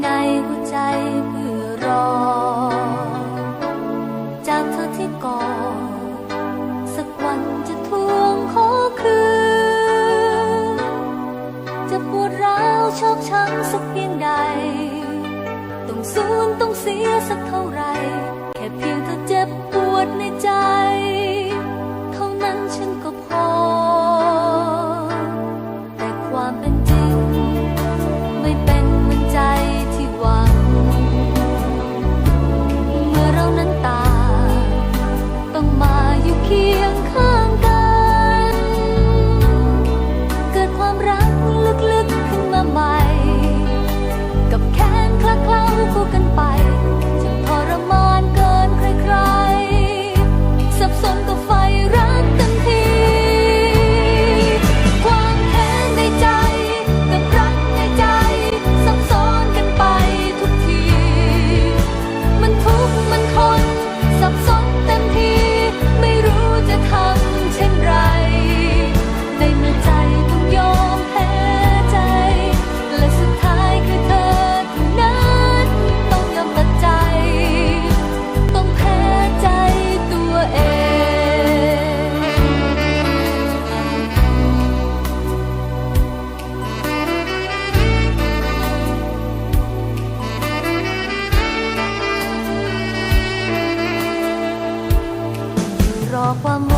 ในหัวใจเพื่อรอ จากเธอที่ก่อสักวันจะทวงขอคืน จะปวดร้าวชอกช้ำสักเพียงใด ต้องสูญต้องเสียสักเท่าไร แค่เพียงเธอเจ็บปวดในใจ 花木。